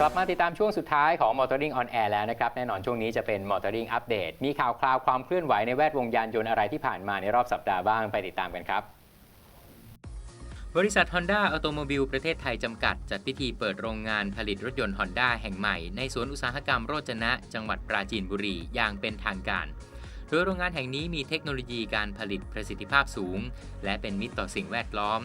กลับมาติดตามช่วงสุดท้ายของ Motoring on Air แล้วนะครับ แน่นอนช่วงนี้จะเป็น Motoring Update มีข่าวคราวความเคลื่อนไหวในแวดวงยานยนต์อะไรที่ผ่านมาในรอบสัปดาห์บ้างไปติดตามกันครับ บริษัท Honda Automobile ประเทศไทย จำกัด จัดพิธีเปิดโรงงานผลิตรถยนต์ Honda แห่งใหม่ ในสวนอุตสาหกรรมโรจนะ จังหวัดปราจีนบุรีอย่างเป็นทางการ โดยโรงงานแห่งนี้มีเทคโนโลยีการผลิตประสิทธิภาพสูง และเป็นมิตรต่อสิ่งแวดล้อม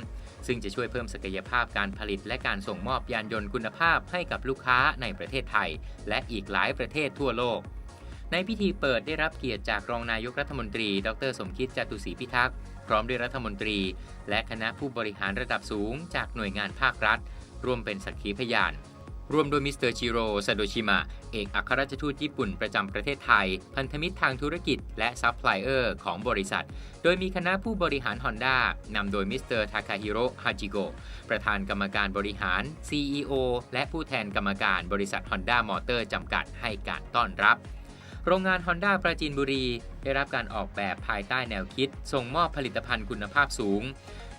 ซึ่งจะช่วยเพิ่มศักยภาพการผลิต และการส่งมอบยานยนต์คุณภาพให้กับลูกค้าในประเทศไทย และอีกหลายประเทศทั่วโลก ในพิธีเปิดได้รับเกียรติจากรองนายกรัฐมนตรี ดรสมคิดจตุศรีพิทักษ์ พร้อมด้วยรัฐมนตรี และคณะผู้บริหารระดับสูง จากหน่วยงานภาครัฐ ร่วมเป็นสักขีพยาน รวมโดยมิสเตอร์ชิโร่ซาโดชิมะ เอกอัครราชทูตญี่ปุ่นประจำประเทศไทย พันธมิตรทางธุรกิจและซัพพลายเออร์ของบริษัท โดยมีคณะผู้บริหาร Honda นำโดยมิสเตอร์ทาคาฮิโร่ฮาจิโกะประธานกรรมการบริหาร CEO และผู้แทนกรรมการบริษัท Honda Motor จำกัดให้การต้อนรับ โรงงาน Honda ปราจีนบุรี ได้รับการออกแบบภายใต้แนวคิด ส่งมอบผลิตภัณฑ์คุณภาพสูง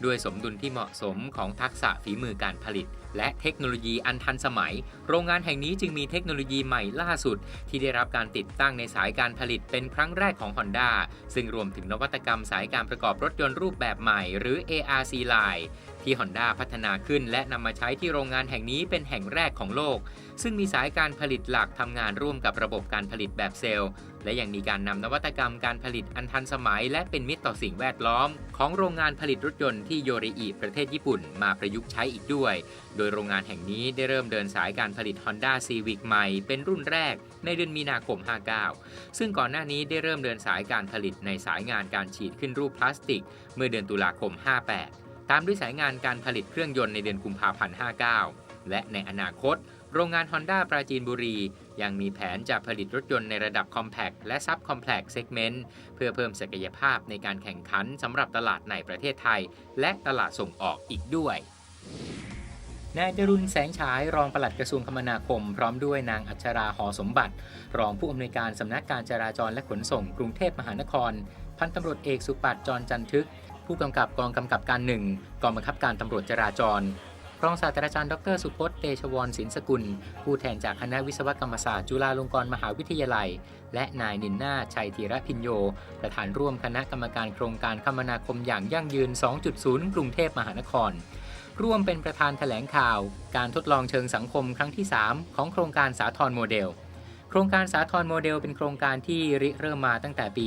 ด้วยสมดุลที่เหมาะสมของทักษะฝีมือการผลิต และเทคโนโลยีอันทันสมัย โรงงานแห่งนี้จึงมีเทคโนโลยีใหม่ล่าสุด ที่ได้รับการติดตั้งในสายการผลิตเป็นครั้งแรกของ Honda ซึ่งรวมถึงนวัตกรรมสายการประกอบรถยนต์รูปแบบใหม่ หรือ ARC Line ที่ Honda พัฒนาขึ้นและนำมาใช้ที่โรงงานแห่งนี้เป็นแห่งแรกของโลก ซึ่งมีสายการผลิตหลักทำงานร่วมกับระบบการผลิตแบบเซลล์ และยังมีการนำนวัตกรรมการผลิตอันทันสมัย และเป็นมิตรต่อสิ่งแวดล้อม ของโรงงานผลิตรถยนต์ที่โยริอิประเทศญี่ปุ่น มาประยุกต์ใช้อีกด้วย โดยโรงงานแห่งนี้ได้เริ่มเดินสายการผลิต Honda Civic ใหม่เป็นรุ่นแรกในเดือนมีนาคม 59 ซึ่งก่อนหน้านี้ได้เริ่มเดินสายการผลิตในสายงานการฉีดขึ้นรูปพลาสติก เมื่อเดือนตุลาคม 58 ตามด้วยสายงานการผลิตเครื่องยนต์ในเดือนกุมภาพันธ์ 59 และในอนาคต โรงงาน Honda ปราจีนบุรี ยังมีแผนจะผลิตรถยนต์ในระดับ Compact และ Sub Compact Segment เพื่อเพิ่มศักยภาพในการแข่งขันสำหรับตลาดในประเทศไทย และตลาดส่งออกอีกด้วย นายจรุนแสงฉายรองปลัดกระทรวงคมนาคม พร้อมด้วยนางอัชราหอสมบัติ รองผู้อำนวยการสำนักการจราจรและขนส่งกรุงเทพมหานคร พันตำรวจเอกสุปัตจรจันทึก ผู้กำกับกองกำกับการหนึ่งกองบังคับการตำรวจจราจรรองศาสตราจารย์ดรสุพจน์เตชวรศินสกุล ผู้แทนจากคณะวิศวกรรมศาสตร์จุฬาลงกรณ์มหาวิทยาลัย และนายนินนาชัยธีระพินโย ประธานร่วมคณะกรรมการโครงการคมนาคมอย่างยั่งยืน 2.0 กรุงเทพมหานคร ร่วมเป็นประธานแถลงข่าว การทดลองเชิงสังคมครั้งที่ 3 ของโครงการสาทรโมเดล โครงการสาทรโมเดลเป็นโครงการที่ริเริ่มมาตั้งแต่ปี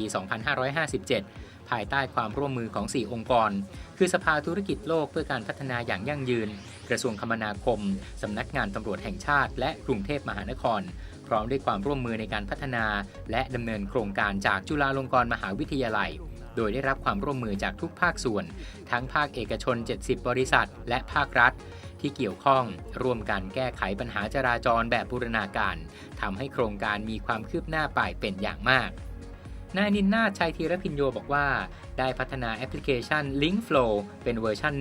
2557 ภายใต้ความร่วมมือของ 4 องค์กร คือสภาธุรกิจโลกเพื่อการพัฒนาอย่างยั่งยืน กระทรวงคมนาคม สำนักงานตำรวจแห่งชาติ และกรุงเทพมหานคร พร้อมด้วยความร่วมมือในการพัฒนา และดำเนินโครงการจากจุฬาลงกรณ์มหาวิทยาลัย โดยได้รับความร่วมมือจากทุกภาคส่วน ทั้งภาคเอกชน 70 บริษัท และภาครัฐ ที่เกี่ยวข้องร่วมกันแก้ไขปัญหาจราจรแบบบูรณาการทำให้โครงการมีความคืบหน้าไปเป็นอย่างมาก นายนินนาชัยธีรพินโยบอกว่า ได้พัฒนาแอปพลิเคชัน Link Flow เป็นเวอร์ชัน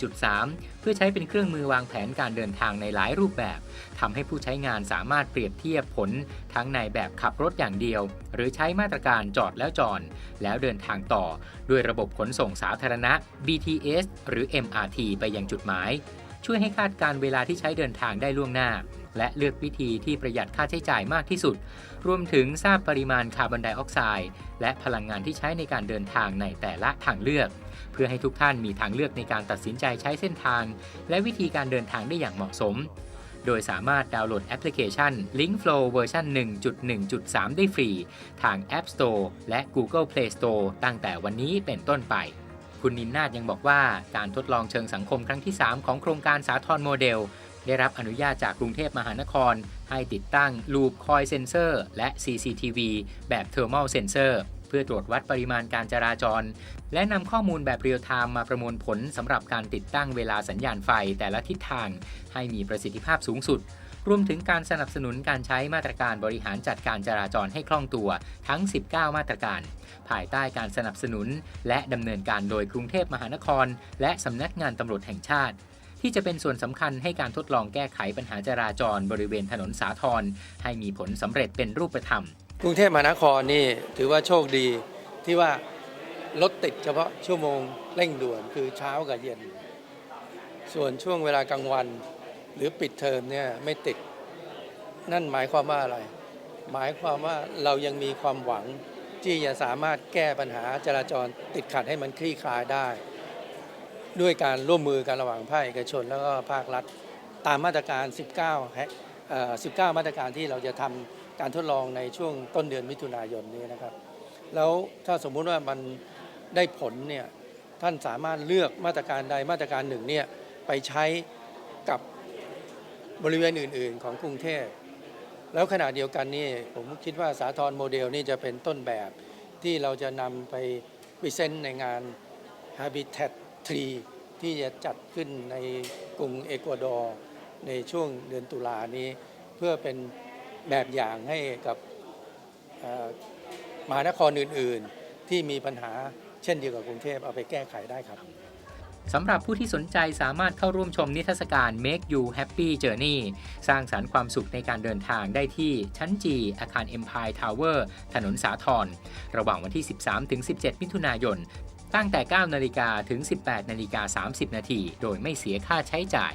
1.1.3 เพื่อใช้เป็นเครื่องมือวางแผนการเดินทางในหลายรูปแบบทำให้ผู้ใช้งานสามารถเปรียบเทียบผลทั้งในแบบขับรถอย่างเดียว หรือใช้มาตรการจอดแล้วจอดแล้วเดินทางต่อ ด้วยระบบขนส่งสาธารณะ BTS หรือ MRT ไปยังจุดหมาย ช่วยให้คาดการเวลาที่ใช้เดินทางได้ล่วงหน้า และเลือกวิธีที่ประหยัดค่าใช้จ่ายมากที่สุด รวมถึงทราบปริมาณคาร์บอนไดออกไซด์และพลังงานที่ใช้ในการเดินทางในแต่ละทางเลือก เพื่อให้ทุกท่านมีทางเลือกในการตัดสินใจใช้เส้นทาง และวิธีการเดินทางได้อย่างเหมาะสม โดยสามารถดาวน์โหลดแอปพลิเคชัน Link Flow เวอร์ชัน1.1.3 ได้ฟรี ทาง App Store และ Google Play Store ตั้งแต่วันนี้เป็นต้นไปคุณนินนาถยังบอกว่าการทดลองเชิงสังคมครั้งที่ 3 ของโครงการสาทรโมเดล ได้รับอนุญาตจากกรุงเทพมหานคร ให้ติดตั้ง Loop Coil Sensor และ CCTV แบบ Thermal Sensor เพื่อตรวจวัดปริมาณการจราจร และนำข้อมูลแบบเรียลไทม์มาประมวลผลสำหรับการติดตั้งเวลาสัญญาณไฟแต่ละทิศทาง ให้มีประสิทธิภาพสูงสุด รวมถึงการสนับสนุนการใช้มาตรการบริหารจัดการจราจรให้คล่องตัวทั้ง 19 มาตรการ ภายใต้การสนับสนุน และดำเนินการโดยกรุงเทพมหานคร และสำนักงานตำรวจแห่งชาติ ที่จะเป็นส่วนสำคัญให้การทดลองแก้ไขปัญหาจราจรบริเวณถนนสาทรให้มีผลสำเร็จเป็นรูปธรรม กรุงเทพมหานครนี่ถือว่าโชคดีที่ว่ารถติดเฉพาะชั่วโมงเร่งด่วนคือเช้ากับเย็น ส่วนช่วงเวลากลางวัน หรือปิดเทอมเนี่ยไม่ติด นั่นหมายความว่าอะไร หมายความว่าเรายังมีความหวังที่จะสามารถแก้ปัญหาจราจรติดขัดให้มันคลี่คลายได้ ด้วยการร่วมมือกันระหว่างภาคเอกชน แล้วก็ภาครัฐ ตามมาตรการ 19แฮะเอ่อ19 มาตรการที่เราจะทำการทดลองในช่วงต้นเดือนมิถุนายนนี้นะครับ แล้วถ้าสมมุติว่ามันได้ผลเนี่ยท่านสามารถเลือกมาตรการใดมาตรการหนึ่งเนี่ยไปใช้กับบริเวณอื่น ๆ ของกรุงเทพ แล้วขณะเดียวกันนี่ผมคิดว่าสาทรโมเดลนี่จะเป็นต้นแบบที่เราจะนำไปพรีเซนต์ในงาน Habitat 3ที่จะจัดขึ้นในกรุงเอกวาดอร์ในช่วงเดือนตุลานี้ เพื่อเป็นแบบอย่างให้กับมหานครอื่น ๆ ที่มีปัญหาเช่นเดียวกับกรุงเทพเอาไปแก้ไขได้ครับสำหรับผู้ที่สนใจสามารถเข้าร่วมชมนิทรรศการ Make You Happy Journey สร้างสารรค์ความสุขในการเดินทางได้ที่ชั้นจีอาคาร Empire Tower ถนนสาทรระหว่างวันที่ 13-17 มิถุนายน ตั้งแต่ 9 นาฬิกาถึง 18 นาฬิกา 30 นาที โดยไม่เสียค่าใช้จ่าย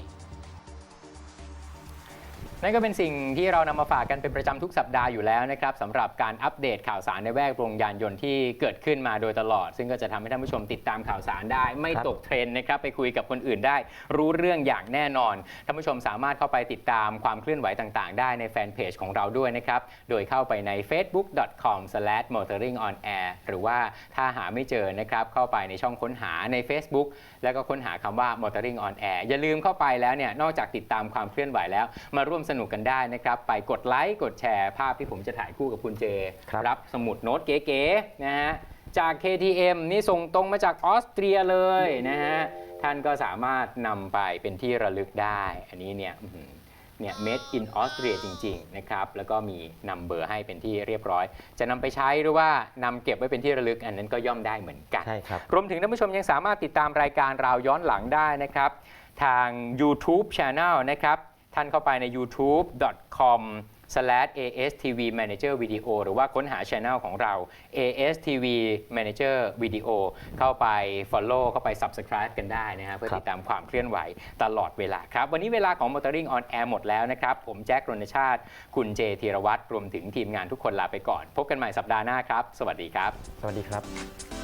นั่นก็เป็นสิ่งที่เรานำมาฝากกันเป็นประจำทุกสัปดาห์อยู่แล้วนะครับสำหรับการอัปเดตข่าวสารในแวดวงยานยนต์ที่เกิดขึ้นมาโดยตลอด ซึ่งก็จะทำให้ท่านผู้ชมติดตามข่าวสารได้ ไม่ตกเทรนด์นะครับไปคุยกับคนอื่นได้ รู้เรื่องอย่างแน่นอนท่านผู้ชมสามารถเข้าไปติดตามความเคลื่อนไหวต่างๆ ได้ในแฟนเพจของเราด้วยนะครับโดยเข้าไปใน facebook.com/motoringonair หรือว่าถ้าหาไม่เจอนะครับเข้าไปในช่องค้นหาใน Facebook แล้วก็ค้นหาคำว่า motoring on air อย่าลืมเข้าไปแล้วเนี่ยนอกจากติดตามความเคลื่อนไหวแล้วมาร่วมสนุกกันได้นะครับ ไปกดไลค์กดแชร์ภาพที่ผมจะถ่ายคู่กับคุณเจครับรับสมุดโน้ตเก๋ๆนะฮะจาก KTM นี่ส่งตรงมาจากออสเตรียเลยนะฮะท่านก็สามารถนำไปเป็นที่ระลึกได้ อันนี้เนี่ยอื้อหือเนี่ย made in Austria จริง ๆ นะครับ แล้วก็มีนำเบอร์ให้เป็นที่เรียบร้อย จะนำไปใช้หรือว่านำเก็บไว้เป็นที่ระลึก อันนั้นก็ย่อมได้เหมือนกัน ใช่ครับ รวมถึงท่านผู้ชมยังสามารถติดตามรายการเราย้อนหลังได้นะครับ ทาง YouTube Channel นะครับ ท่านเข้าไปใน youtube.com ASTV Manager Video หรือว่าค้นหา Channel ของเรา ASTV Manager Video เข้าไป Follow เข้าไป Subscribe กันได้นะฮะเพื่อครับติดตามความเคลื่อนไหวตลอดเวลาครับ วันนี้เวลาของ Motoring on Air หมดแล้วนะครับ ผมแจ็ครณชาติ คุณเจธีรวัตรรวมถึงทีมงานทุกคนลาไปก่อน พบกันใหม่สัปดาห์หน้าครับ สวัสดีครับ สวัสดีครับ